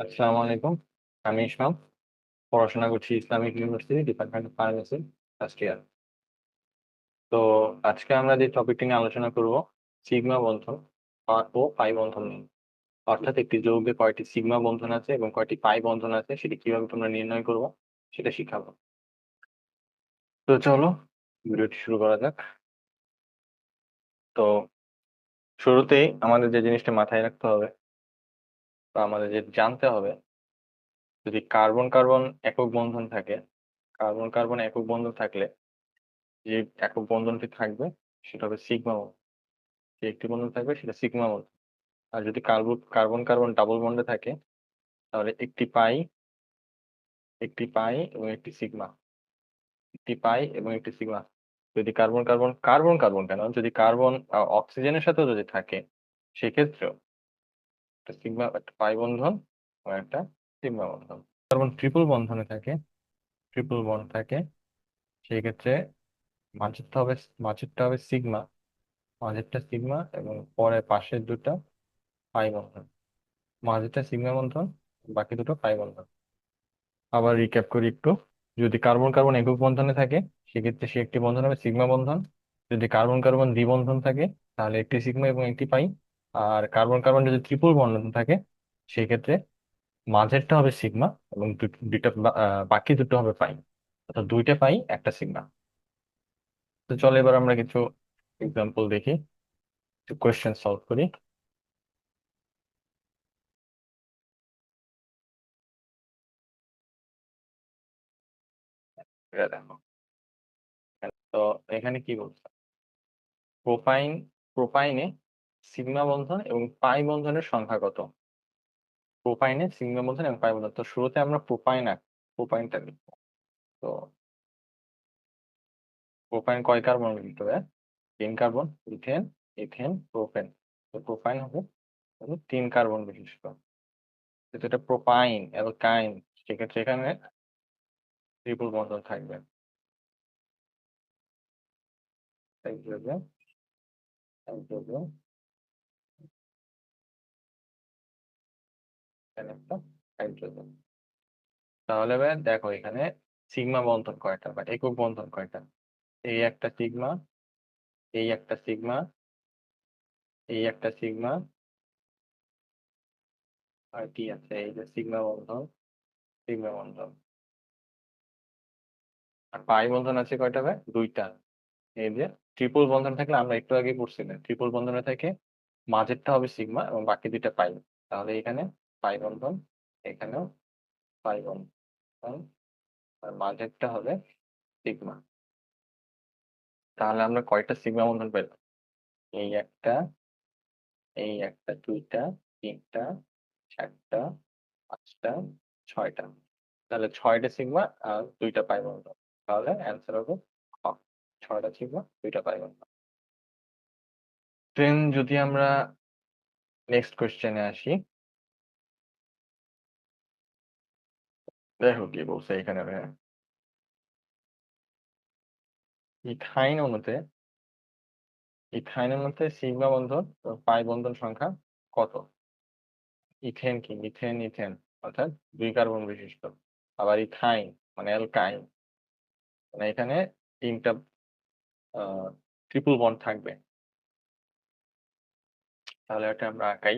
আসসালামু আলাইকুম। আমি ইসমাম পড়াশোনা করছি Islamic university, department of pharmacy first year. তো আজকে আমরা যে টপিকটি নিয়ে আলোচনা করব, সিগমা বন্ধন ও পাই বন্ধন নিয়ে। অর্থাৎ একটি যৌগে কয়টি সিগমা বন্ধন আছে এবং কয়টি পাই বন্ধন আছে, সেটি কীভাবে তোমরা নির্ণয় করব, সেটা শিখাবো। তো চলো, ভিডিওটি শুরু করা যাক। তো শুরুতেই আমাদের যে জিনিসটা মাথায় রাখতে হবে বা আমাদের যে জানতে হবে, যদি কার্বন কার্বন একক বন্ধন থাকে, কার্বন কার্বন একক বন্ধন থাকলে যে একক বন্ধনটি থাকবে সেটা হবে সিগমা বন্ধন। যে একটি বন্ধন থাকবে সেটা সিগমা বন্ধন। আর যদি কার্বন কার্বন কার্বন ডাবল বন্ডে থাকে, তাহলে একটি পাই একটি পাই এবং একটি সিগমা। একটি পাই এবং একটি সিগমা। যদি কার্বন কার্বন কার্বন কার্বন কেন? যদি কার্বন অক্সিজেনের সাথেও যদি থাকে, সেক্ষেত্রেও একটা সিগমা, একটা পাই বন্ধন এবং একটা সিগমা বন্ধন। কার্বন ট্রিপল বন্ধনে থাকে, ট্রিপল বন্ড থাকে। সেই ক্ষেত্রে মাঝেরটা হবে মাঝেরটা হবে সিগমা, মাঝেরটা সিগমা এবং পরে পাশের দুটো পাই বন্ধন। মাঝেরটা সিগমা বন্ধন, বাকি দুটো পাই বন্ধন। আবার রিক্যাপ করি একটু। যদি কার্বন কার্বন একক বন্ধনে থাকে সেক্ষেত্রে সে একটি বন্ধন হবে সিগমা বন্ধন। যদি কার্বন কার্বন দ্বিবন্ধন থাকে, তাহলে একটি সিগমা এবং একটি পাই। আর কার্বন কার্বন যদি ট্রিপল বন্ধন থাকে সেক্ষেত্রে মাঝেরটা হবে সিগমা এবং দুইটা বাকি দুটো হবে পাই অর্থাৎ দুইটা পাই একটা সিগমা তো চলো এবার আমরা কিছু এক্সাম্পল দেখি কোয়েশ্চেন সলভ করি। তো এখানে কি বলছে? প্রোপাইন প্রোপাইনে সিগমা বন্ধন এবং পাই বন্ধনের সংখ্যা কত? প্রোপাইনে সিগমা বন্ধন এবং পাই বন্ধন। তো শুরুতে আমরা প্রোপাইন প্রোপাইনটা লিখব। তো প্রোপাইন কয় কার্বন লিখতে হবে? তিন কার্বন, ইথেন ইথেন, প্রোপেন। তো প্রোপাইন হবে তিন কার্বন বিশিষ্ট। যেহেতু এটা প্রোপাইন, অ্যালকাইন, সেক্ষেত্রে এখানে ট্রিপল বন্ধন থাকবে। হাইড্রোজেন হাইড্রোজেন এখানে একটা হাইড্রোজেন তাহলে ভাই দেখো এখানে সিগমা বন্ধন কয়টা বা একক বন্ধন কয়টা? এই একটা সিগমা এই একটা সিগমা এই একটা সিগমা আর কি আছে এই যে সিগমা বন্ধন সিগমা বন্ধন। আর পাই বন্ধন আছে কয়টা ভাই? দুইটা। এই যে ট্রিপল বন্ধন থাকলে আমরা একটু আগে পড়ছিলাম। ট্রিপল বন্ধনে থাকে মাঝেরটা হবে সিগমা এবং বাকি দুইটা পাই তাহলে এখানে পাই বন্ধন এখানেও পাই বন্ধন আর মাঝেরটা হবে সিগমা তাহলে আমরা কয়টা সিগমা বন্ধন পেলাম? এই একটা এই একটা, দুইটা, তিনটা, চারটা, পাঁচটা, ছয়টা। তাহলে ছয়টা সিগমা আর দুইটা পাই তাহলে অ্যান্সার হবে ছয়টা সিগমা দুইটা পাই বন্ধন দেন যদি আমরা নেক্সট কোয়েশ্চেনে আসি দেখো কি বলছে এখানে ভাইয়া ইথাইন অণুতে ইথাইন অণুতে সিগমা বন্ধন পাই বন্ধন সংখ্যা কত ইথেন কি মিথেন ইথেন অর্থাৎ দুই কার্বন বিশিষ্ট আবার ইথাইন মানে অ্যালকাইন মানে এখানে তিনটা ট্রিপল বন্ড থাকবে তাহলে এটা আমরা আঁকাই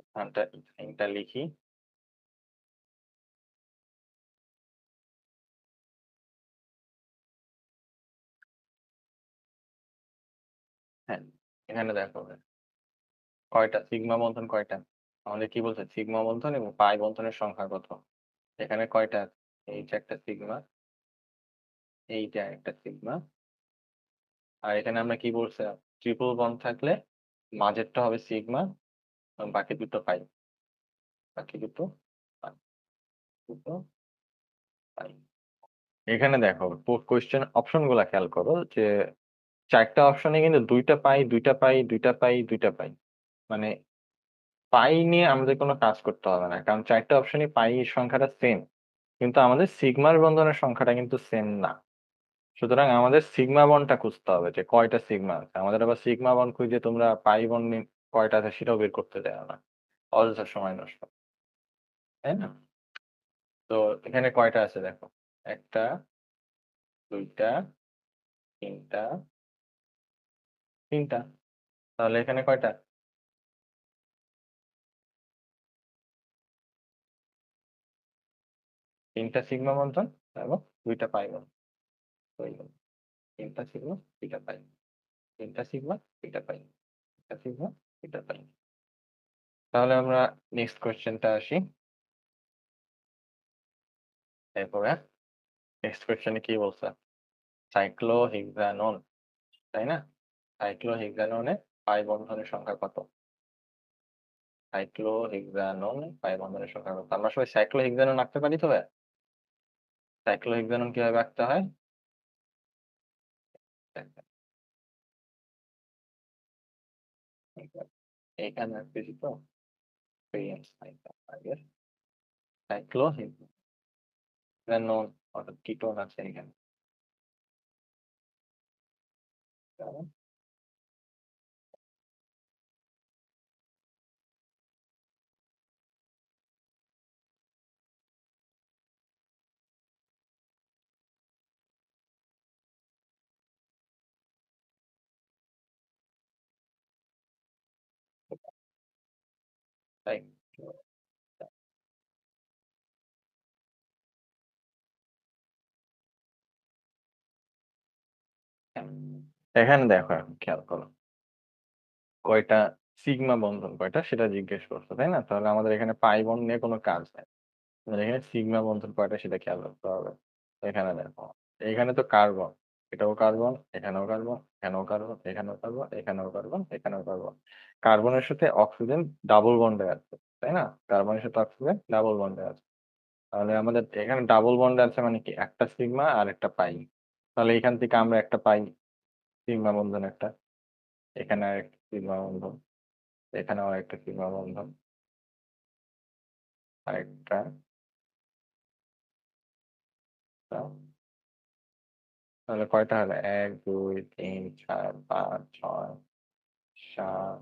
এখানটা লিখি হ্যাঁ এখানে দেখো কয়টা? সিগমা বন্ধন কয়টা? আমাদের কি বলছে? সিগমা বন্ধন এবং পাই বন্ধনের সংখ্যা কত এখানে কয়টা? এইটা একটা সিগমা, এইটা একটা সিগমা। আর এখানে আমরা কি বলছে? ট্রিপল বন্ড থাকলে মাঝেরটা হবে সিগমা বাকি দুটো পাই। বাকি দুটো পাই দুটো পাই। এখানে দেখো কোয়েশ্চেন অপশনগুলা খেয়াল করো যে চারটা অপশনে কিন্তু দুইটা পাই দুইটা পাই দুইটা পাই দুইটা পাই। মানে পাই নিয়ে আমাদের কোনো কাজ করতে হবে না। কারণ চারটা অপশনই পাই সংখ্যাটা সেম কিন্তু আমাদের সিগমার বন্ধনের সংখ্যাটা কিন্তু সেম না। সুতরাং আমাদের সিগমা বন্ডটা খুঁজতে হবে যে কয়টা সিগমা আছে। আমাদের আবার সিগমা বন্ড খুঁজে তোমরা পাই বন্ড কয়টা আছে সেটাও বের করতে দেয় না। অযথা সময় নষ্ট। তাই না? তো এখানে কয়টা আছে দেখো। ১ টা ২ টা ৩ টা ৩ টা। তাহলে এখানে কয়টা? ৩ টা সিগমা বন্ধন এবং ২ টা পাই বন্ধন। হয়ে গেল। ৩ টা সিগমা ২ টা পাই। ৩ টা সিগমা ২ টা পাই। ৩ টা সিগমা ২ টা পাই। তাহলে আমরা নেক্সট কোয়েশ্চেনটা আসি। এরপরে নেক্সট কোয়েশ্চেনে কি বলছে? সাইক্লোহেক্সানন, তাই না? সাইক্লোহেক্সাননে পাই বন্ধনের সংখ্যা কত? সাইক্লোহেক্সাননে পাই বন্ধনের সংখ্যা কত? আমরা সবাই সাইক্লোহেক্সানন আঁকতে পারি তো? সাইক্লোহেক্সানন কীভাবে আঁকতে হয়? এইখানে আঁকতেছি তো? আগের অর্থাৎ আছে এখানে। তাই? এখানে দেখো এখন খেয়াল করো। কয়টা সিগমা বন্ধন কয়টা সেটা জিজ্ঞেস করছে, তাই না? তাহলে আমাদের এখানে পাই বন্ড নিয়ে কোনো কাজ নাই। এখানে সিগমা বন্ধন কয়টা সেটা খেয়াল রাখতে হবে। এখানে দেখো, এখানে তো কার্বন, এটাও কার্বন, এখানেও কার্বন, এখানেও কার্বন, এখানেও কার্বন, এখানেও কার্বন, এখানেও কার্বন। কার্বনের সাথে অক্সিজেন ডাবল বন্ডে আছে, তাই না? কার্বনের সাথে অক্সিজেন ডাবল বন্ডে আছে। তাহলে আমাদের এখানে ডাবল বন্ডে আছে মানে কি একটা সিগমা আর একটা পাই। তাহলে এখান থেকে আমরা একটা পাই সিগমা বন্ধন একটা। এখানে আর একটা সিগমা বন্ধন। এখানেও আরেকটা সিগমা বন্ধন। আরেকটা। তাহলে কয়টা হলো? ১, ২, ৩, ৪, ৫, ৬, ৭,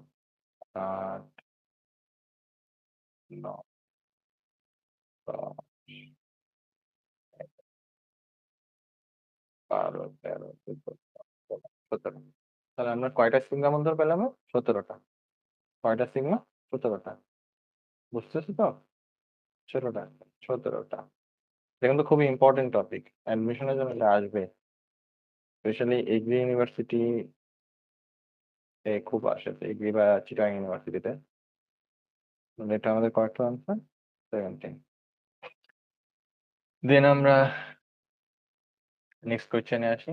৮ ৯ ১০ ১২, ১৩, ১৪, ১৫, ১৭ তাহলে আমরা কয়টা সিগমা বন্ধন পেলাম? ১৭ টা। কয়টা সিগমা? ১৭ টা। বুঝতেছো তো? ১৭ টা, ১৭ টা। এটা কিন্তু খুবই ইম্পোর্টেন্ট টপিক। অ্যাডমিশনের জন্য আসবে। স্পেশালি এগ্রি ইউনিভার্সিটি এ খুব আসে। এগ্রি বা চিটাগাং ইউনিভার্সিটিতে। এটা আমাদের কয়টা আনসার? 17 দেন আমরা নেক্সট কোয়েশ্চেনে আসি।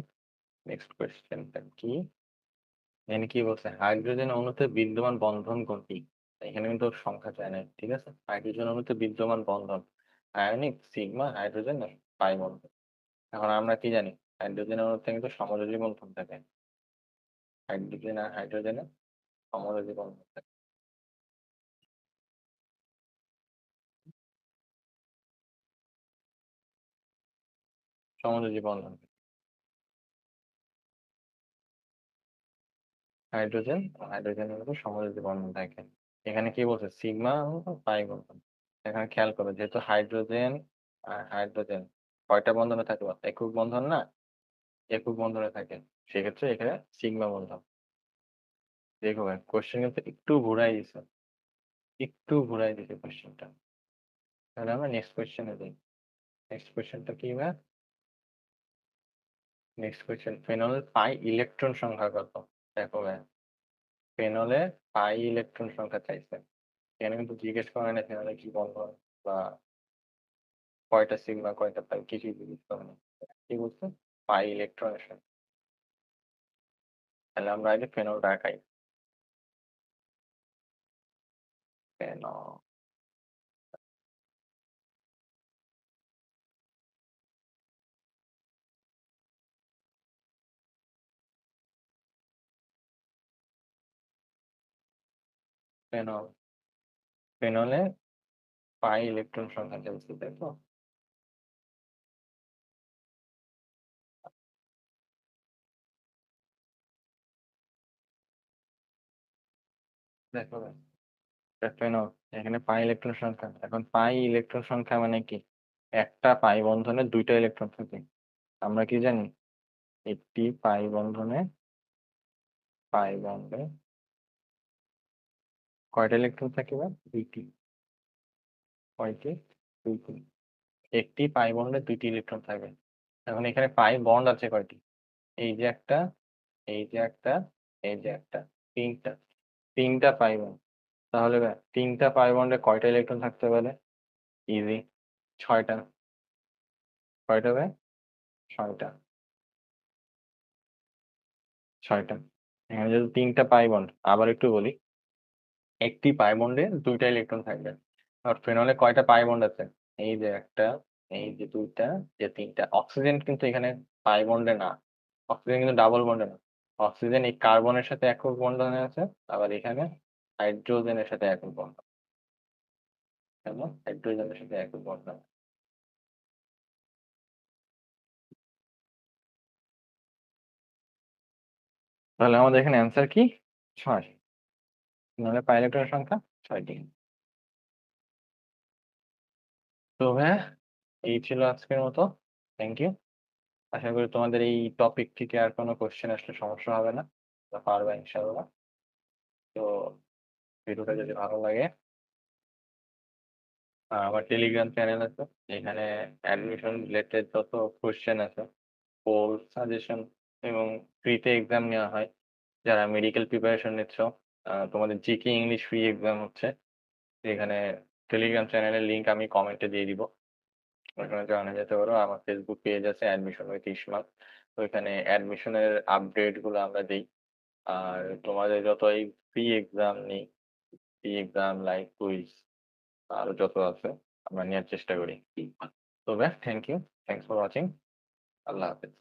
নেক্সট কোয়েশ্চেনটা কি? এখানে কি বলছে? হাইড্রোজেন অণুতে বিদ্যমান বন্ধন কোনটি? এখানে কিন্তু সংখ্যা চায় নাই। ঠিক আছে? হাইড্রোজেন অণুতে বিদ্যমান বন্ধন। আয়নিক, সিগমা, হাইড্রোজেন, পাই বন্ধন। এখন আমরা কি জানি? হাইড্রোজেন অণুতে কিন্তু সমযোজী বন্ধন থাকে। হাইড্রোজেন আর হাইড্রোজেনে সমযোজী বন্ধন থাকে। সমযোজী বন্ধন। হাইড্রোজেন, হাইড্রোজেনের মধ্যে সমযোজী বন্ধন থাকে। এখানে কি বলছে? সিগমা পাই বন্ধন। এখানে খেয়াল করো যেহেতু হাইড্রোজেন আর হাইড্রোজেন কয়টা বন্ধনে থাকে? একক বন্ধন না? একক বন্ধনে থাকে। সেক্ষেত্রে এখানে সিগমা বন্ধন। ভাই কোয়েশ্চেন কিন্তু একটু ঘুরাই দিছে। একটু ঘুরাই দিছে কোয়েশ্চেনটা। তাহলে আমরা নেক্সট কোয়েশ্চেনে যাই। নেক্সট কোয়েশ্চেনটা কি ভাই? Next question phenol pi electron সংখ্যা কত? দেখো ভাই ফেনলে পাই ইলেকট্রন সংখ্যা চাইছে। এখানে কিন্তু জিজ্ঞেস করে না ফেনলে কি বন্ধন বা কয়টা সিগমা, কয়টা পাই কিছুই জিজ্ঞেস করে না। কি বলছে? পাই ইলেকট্রনের সংখ্যা। তাহলে আমরা আগে ফেনলটা আঁকাই। ফেনল। ফেনল। ফেনলে পাই ইলেকট্রন সংখ্যা চাইছে, তাই তো? দেখো ভাই ক্যাপ্টেনও এখানে পাই ইলেকট্রন সংখ্যা। এখন পাই ইলেকট্রন সংখ্যা মানে কি? একটা পাই বন্ধনে দুইটা ইলেকট্রন থাকে। আমরা কি জানি? একটি পাই বন্ধনে, পাই বন্ধে কয়টা ইলেকট্রন থাকিবে দুইটি। কয়টি? দুইটি। একটি পাই বন্ডে দুইটি ইলেকট্রন থাকবে এখন এখানে পাই বন্ড আছে কয়টি? এই যে একটা, এই যে একটা, এই যে একটা, তিনটা। তিনটা পাই বন্ড তাহলে তিনটা পাই বন্ডে কয়টা ইলেকট্রন থাকতে পারে? ইজি ছয়টা। কয়টা ভাই ছয়টা। ছয়টা। এখানে যেহেতু তিনটা পাই বন্ড আবার একটু বলি। একটি পাই বন্ডে দুইটা ইলেকট্রন থাকবে। আর ফেনলে কয়টা পাই বন্ড আছে? এই যে একটা, এই যে দুইটা যে তিনটা। অক্সিজেন কিন্তু এখানে পাই বন্ডে না। অক্সিজেন কিন্তু ডাবল বন্ডে না। অক্সিজেন এই কার্বনের সাথে একক বন্ধনে আছে, আবার এখানে হাইড্রোজেনের সাথে একক বন্ধন। কেমন? হাইড্রোজেনের সাথে একক বন্ধন। তাহলে আমাদের এখানে অ্যান্সার কি? ছয়। নাহলে পাই ইলেকট্রনের সংখ্যা ছয়টি। তো হ্যাঁ এই ছিল আজকের মতো। থ্যাংক ইউ আশা করি তোমাদের এই টপিক থেকে আর কোনো কোশ্চেন আসলে সমস্যা হবে না পারবে ইনশাআল্লাহ। তো ভিডিওটা যদি ভালো লাগে আমার টেলিগ্রাম চ্যানেল আছে, এখানে অ্যাডমিশন রিলেটেড যত কোশ্চেন আছে পোল সাজেশন এবং ফ্রিতে এক্সাম নেওয়া হয়। যারা মেডিকেল প্রিপারেশন নিচ্ছ তোমাদের জিকে ইংলিশ ফ্রি এক্সাম হচ্ছে, এখানে টেলিগ্রাম চ্যানেলের লিঙ্ক আমি কমেন্টে দিয়ে দিব। ওখানে জানা যেতে পারো। আমার ফেসবুক পেজ আছে অ্যাডমিশন উইথ ইসমাক তো এখানে অ্যাডমিশনের আপডেটগুলো আমরা দিই। আর তোমাদের যত এই ফ্রি এক্সাম নেই ফ্রি এক্সাম লাইক কুইজ আরও যত আছে, আমরা নেওয়ার চেষ্টা করি। তো ব্যাস thank you thanks for watching আল্লাহ হাফেজ।